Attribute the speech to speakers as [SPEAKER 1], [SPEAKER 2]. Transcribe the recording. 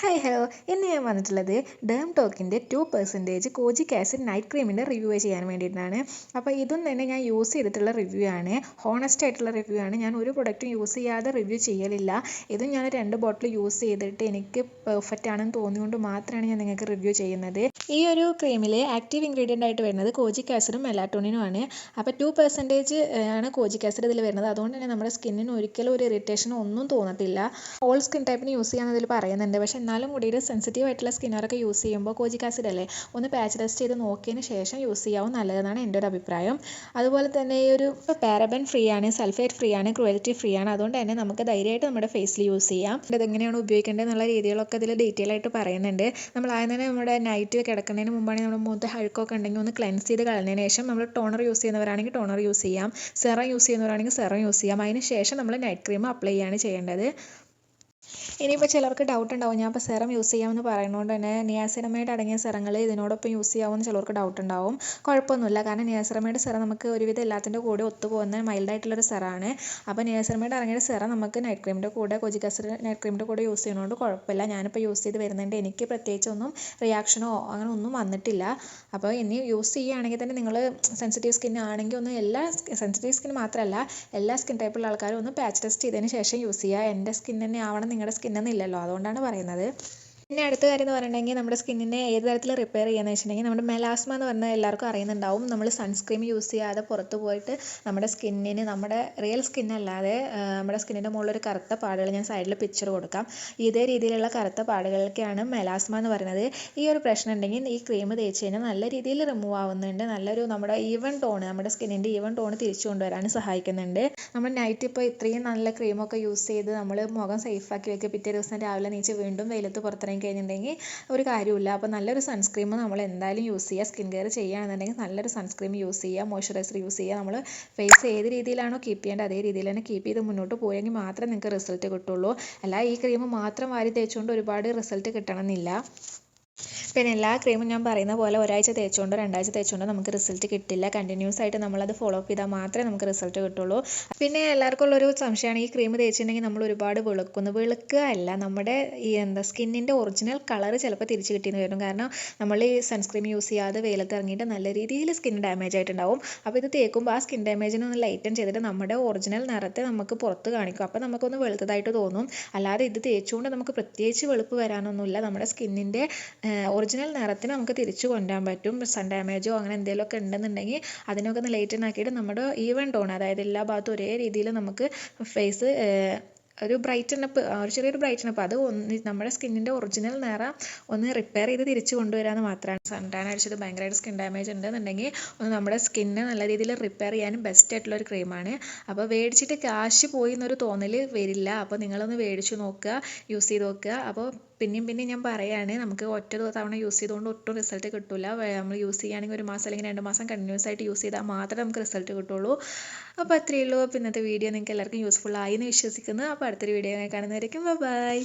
[SPEAKER 1] Hi hello ഇന്ന് ഞാൻ വന്നിട്ടുള്ളത് ഡേം ടോക്കിന്റെ two percentage kojic acid night ക്രീമിന്റെ review ചെയ്യാൻ വേണ്ടിയിട്ടാണ്. അപ്പോൾ ഇതും തന്നെ ഞാൻ യൂസ് ചെയ്തിട്ടുള്ള റിവ്യൂ ആണ്. ഹോണസ്റ്റ് ആയിട്ടുള്ള റിവ്യൂ ആണ്. ഞാൻ ഒരു പ്രൊഡക്റ്റും യൂസ് ചെയ്യാതെ റിവ്യൂ ചെയ്യലില്ല. ഇതും ഞാൻ രണ്ട് ബോട്ടിൽ യൂസ് ചെയ്തിട്ട് എനിക്ക് പെർഫെക്റ്റ് ആണെന്ന് തോന്നിയുകൊണ്ട് മാത്രമാണ് ഞാൻ നിങ്ങൾക്ക് റിവ്യൂ ചെയ്യുന്നത്. ഈ ഒരു ക്രീമിൽ ആക്റ്റീവ് ഇൻഗ്രീഡിയന്റ് ആയിട്ട് വരുന്നത് കോജിക് ആസിഡും മെലാറ്റോണിനും ആണ്. അപ്പോൾ ടു പെർസെന്റേജ് ആണ് കോജിക് ആസിഡ് ഇതിൽ വരുന്നത്. അതുകൊണ്ട് തന്നെ നമ്മുടെ സ്കിന്നിന് ഒരിക്കലും ഒരു ഇറിറ്റേഷനോ ഒന്നും തോന്നത്തില്ല. ഓൾ സ്കിൻ ടൈപ്പിന് യൂസ് ചെയ്യാമെന്നതിൽ പറയുന്നുണ്ട്. പക്ഷേ എന്നാലും കൂടിയിട്ട് സെൻസിറ്റീവ് ആയിട്ടുള്ള സ്കിന്നറൊക്കെ യൂസ് ചെയ്യുമ്പോൾ കോജിക് ആസിഡ് അല്ലേ? ഒന്ന് പാച്ച് ടെസ്റ്റ് ചെയ്ത് നോക്കിയതിന് ശേഷം യൂസ് ചെയ്യാവും നല്ലതെന്നാണ് എന്റെ ഒരു അഭിപ്രായം. അതുപോലെ തന്നെ ഈ ഒരു പാരബൻ ഫ്രീ ആണ് സൾഫേറ്റ് ഫ്രീ ആണ് ക്രുവലിറ്റി ഫ്രീ ആണ്. അതുകൊണ്ട് തന്നെ നമുക്ക് ധൈര്യമായിട്ട് നമ്മുടെ ഫേസിൽ യൂസ് ചെയ്യാം. ഇത് എങ്ങനെയാണ് ഉപയോഗിക്കേണ്ടത് എന്നുള്ള രീതികളൊക്കെ ഇതിൽ ഡീറ്റെയിൽ ആയിട്ട് പറയുന്നുണ്ട്. നമ്മൾ ആദ്യം തന്നെ നമ്മുടെ നൈറ്റ് കിടക്കുന്നതിന് മുമ്പാണ് നമ്മുടെ മുഖത്ത് ഹഴുക്കൊക്കെ ഉണ്ടെങ്കിൽ ഒന്ന് ക്ലെൻസ് ചെയ്ത് കളഞ്ഞതിന് ശേഷം നമ്മൾ ടോണർ യൂസ് ചെയ്യുന്നവരാണെങ്കിൽ ടോണർ യൂസ് ചെയ്യാം. സെറം യൂസ് ചെയ്യുന്നവരാണെങ്കിൽ സെറം യൂസ് ചെയ്യാം. അതിന് ശേഷം നമ്മൾ നൈറ്റ് ക്രീം അപ്ലൈ ചെയ്യാണ് ചെയ്യേണ്ടത്. ഇനിയിപ്പോൾ ചിലർക്ക് ഡൗട്ട് ഉണ്ടാവും. ഞാൻ ഇപ്പോൾ സെറം യൂസ് ചെയ്യാമെന്ന് പറയുന്നതുകൊണ്ട് തന്നെ നിയാസിനമൈഡ് അടങ്ങിയ സെറങ്ങൾ ഇതിനോടൊപ്പം യൂസ് ചെയ്യാമെന്ന് ചിലർക്ക് ഡൗട്ട് ഉണ്ടാവും. കുഴപ്പമൊന്നുമില്ല. കാരണം നിയാസിനമൈഡ് സെറം നമുക്ക് ഒരുവിധം എല്ലാത്തിന്റെ കൂടെ ഒത്തുപോകുന്ന മൈൽഡായിട്ടുള്ളൊരു സെറാണ് അപ്പോൾ നിയാസിനമൈഡ് അടങ്ങിയ സെറം നമുക്ക് നൈറ്റ് ക്രീമിന്റെ കൂടെ കൊജി നൈറ്റ് ക്രീമിന്റെ കൂടെ യൂസ് ചെയ്യുന്നതുകൊണ്ട് കുഴപ്പമില്ല. ഞാനിപ്പോൾ യൂസ് ചെയ്ത് വരുന്നുണ്ട്. എനിക്ക് പ്രത്യേകിച്ചൊന്നും റിയാക്ഷനോ അങ്ങനെ ഒന്നും വന്നിട്ടില്ല. അപ്പോൾ ഇനി യൂസ് ചെയ്യുകയാണെങ്കിൽ തന്നെ നിങ്ങൾ സെൻസിറ്റീവ് സ്കിൻ ആണെങ്കിൽ ഒന്ന് എല്ലാ സെൻസിറ്റീവ് സ്കിൻ മാത്രമല്ല എല്ലാ സ്കിൻ ടൈപ്പുള്ള ആൾക്കാരും ഒന്ന് പാച്ച് ടെസ്റ്റ് ചെയ്തതിന് ശേഷം യൂസ് ചെയ്യുക. എന്റെ സ്കിൻ തന്നെ ആവണം നിങ്ങളുടെ സ്കിൻ ഇല്ലല്ലോ. അതുകൊണ്ടാണ് പറയുന്നത്. പിന്നെ അടുത്ത കാര്യം എന്ന് പറഞ്ഞിട്ടുണ്ടെങ്കിൽ നമ്മുടെ സ്കിന്നിനെ ഏത് തരത്തിൽ റിപ്പയർ ചെയ്യാന്ന് വെച്ചിട്ടുണ്ടെങ്കിൽ നമ്മുടെ മെലാസ്മ എന്ന് പറഞ്ഞാൽ എല്ലാവർക്കും അറിയുന്നുണ്ടാവും. നമ്മൾ സൺസ്ക്രീം യൂസ് ചെയ്യാതെ പുറത്ത് പോയിട്ട് നമ്മുടെ സ്കിന്നിന് നമ്മുടെ റിയൽ സ്കിന്നല്ലാതെ നമ്മുടെ സ്കിന്നിന്റെ ഒരു കറുത്ത പാടുകൾ ഞാൻ സൈഡിൽ പിക്ചർ കൊടുക്കാം. ഇതേ രീതിയിലുള്ള കറുത്ത പാടുകൾക്കാണ് മെലാസ്മ എന്ന് പറയുന്നത്. ഈ ഒരു പ്രശ്നം ഉണ്ടെങ്കിൽ ഈ ക്രീം തേച്ച് കഴിഞ്ഞാൽ നല്ല രീതിയിൽ റിമൂവ് ആവുന്നുണ്ട്. നല്ലൊരു നമ്മുടെ ഈവൻ ടോൺ നമ്മുടെ സ്കിന്നിന്റെ ഈവൻ ടോൺ തിരിച്ചു കൊണ്ടുവരാൻ സഹായിക്കുന്നുണ്ട്. നമ്മൾ നൈറ്റ് ഇപ്പോൾ ഇത്രയും നല്ല ക്രീമൊക്കെ യൂസ് ചെയ്ത് നമ്മൾ മുഖം സേഫാക്കി വെക്കുക. പിറ്റേ ദിവസം രാവിലെ നീച്ച് വീണ്ടും വെയിലത്ത് പുറത്തിറങ്ങി കഴിഞ്ഞിട്ടുണ്ടെങ്കിൽ ഒരു കാര്യമില്ല അപ്പോൾ നല്ലൊരു സൺസ്ക്രീം നമ്മൾ എന്തായാലും യൂസ് ചെയ്യുക. സ്കിൻ കെയർ ചെയ്യുകയാണെന്നുണ്ടെങ്കിൽ നല്ലൊരു സൺസ്ക്രീം യൂസ് ചെയ്യുക. മോയ്സ്ചറൈസർ യൂസ് ചെയ്യുക. നമ്മൾ ഫേസ് ഏത് രീതിയിലാണോ കീപ്പ് ചെയ്യേണ്ടത് അതേ രീതിയിൽ തന്നെ കീപ്പ് ചെയ്ത് മുന്നോട്ട് പോയെങ്കിൽ മാത്രമേ നിങ്ങൾക്ക് റിസൾട്ട് കിട്ടുള്ളൂ. അല്ല ഈ ക്രീം മാത്രം വാരി തേച്ചുകൊണ്ട് ഒരുപാട് റിസൾട്ട് കിട്ടണമെന്നില്ല. പിന്നെ എല്ലാ ക്രീമും ഞാൻ പറയുന്ന പോലെ ഒരാഴ്ച തേച്ചുകൊണ്ടോ രണ്ടാഴ്ച തേച്ചുകൊണ്ടോ നമുക്ക് റിസൾട്ട് കിട്ടില്ല. കണ്ടിന്യൂസ് ആയിട്ട് നമ്മളത് ഫോളോ അപ്പ് ചെയ്താൽ മാത്രമേ നമുക്ക് റിസൾട്ട് കിട്ടുള്ളൂ. പിന്നെ എല്ലാവർക്കും ഉള്ളൊരു സംശയമാണ് ഈ ക്രീം തേച്ചിട്ടുണ്ടെങ്കിൽ നമ്മൾ ഒരുപാട് വെളുക്കുന്നു. വെളുക്കുക അല്ല നമ്മുടെ ഈ എന്താ സ്കിന്നിന്റെ ഒറിജിനൽ കളർ ചിലപ്പോൾ തിരിച്ച് കിട്ടിയെന്ന് വരും. കാരണം നമ്മൾ ഈ സൺസ്ക്രീം യൂസ് ചെയ്യാതെ വെയിലത്ത് ഇറങ്ങിയിട്ട് നല്ല രീതിയിൽ സ്കിൻ ഡാമേജ് ആയിട്ടുണ്ടാവും. അപ്പോൾ ഇത് തേക്കുമ്പോൾ ആ സ്കിൻ ഡാമേജിനെ ഒന്ന് ലൈറ്റൻ ചെയ്തിട്ട് നമ്മുടെ ഒറിജിനൽ നിറത്തെ നമുക്ക് പുറത്ത് കാണിക്കും. അപ്പോൾ നമുക്കൊന്ന് വെളുത്തതായിട്ട് തോന്നും. അല്ലാതെ ഇത് തേച്ചുകൊണ്ട് നമുക്ക് പ്രത്യേകിച്ച് വെളുപ്പ് വരാനൊന്നുമില്ല. നമ്മുടെ സ്കിന്നിന്റെ ഒറിജിനൽ നിറത്തിന് നമുക്ക് തിരിച്ചു കൊണ്ടുവരാൻ പറ്റും. സൺ ഡാമേജോ അങ്ങനെ എന്തെങ്കിലുമൊക്കെ ഉണ്ടെന്നുണ്ടെങ്കിൽ അതിനൊക്കെ ഒന്ന് ലൈറ്റൻ ആക്കിയിട്ട് നമ്മുടെ ഈവൻ ടോൺ അതായത് എല്ലാ ഭാഗത്തും ഒരേ രീതിയിൽ നമുക്ക് ഫേസ് ഒരു ബ്രൈറ്റൻ അപ്പ് ഒരു ചെറിയൊരു ബ്രൈറ്റൻ അപ്പ് അത് ഒന്ന് നമ്മുടെ സ്കിന്നിന്റെ ഒറിജിനൽ നിറം ഒന്ന് റിപ്പയർ ചെയ്ത് തിരിച്ചു കൊണ്ടുവരാമെന്ന് മാത്രമാണ്. സൺ ടാൻ അടിച്ചത് ഭയങ്കരമായിട്ട് സ്കിൻ ഡാമേജ് ഉണ്ടെന്നുണ്ടെങ്കിൽ ഒന്ന് നമ്മുടെ സ്കിന്നെ നല്ല രീതിയിൽ റിപ്പയർ ചെയ്യാനും ബെസ്റ്റ് ആയിട്ടുള്ള ഒരു ക്രീമാണ് അപ്പോൾ മേടിച്ചിട്ട് കാശ് പോയി എന്നൊരു തോന്നൽ വരില്ല. അപ്പോൾ നിങ്ങളൊന്ന് മേടിച്ച് നോക്കുക യൂസ് ചെയ്ത് നോക്കുക. അപ്പോൾ പിന്നെയും പിന്നെയും ഞാൻ പറയുകയാണ് നമുക്ക് ഒറ്റ തവണ യൂസ് ചെയ്തുകൊണ്ട് ഒട്ടും റിസൾട്ട് കിട്ടില്ല നമ്മൾ യൂസ് ചെയ്യുകയാണെങ്കിൽ ഒരു മാസം അല്ലെങ്കിൽ രണ്ട് മാസം കണ്ടിന്യൂസ് ആയിട്ട് യൂസ് ചെയ്താൽ മാത്രമേ നമുക്ക് റിസൾട്ട് കിട്ടുള്ളൂ. അപ്പോൾ അത്രയേ ഉള്ളൂ ഇന്നത്തെ വീഡിയോ നിങ്ങൾക്ക് എല്ലാവർക്കും യൂസ്ഫുൾ ആയി എന്ന് വിശ്വസിക്കുന്നു. അപ്പോൾ അടുത്തൊരു വീഡിയോ കാണുന്നതായിരിക്കും ബൈ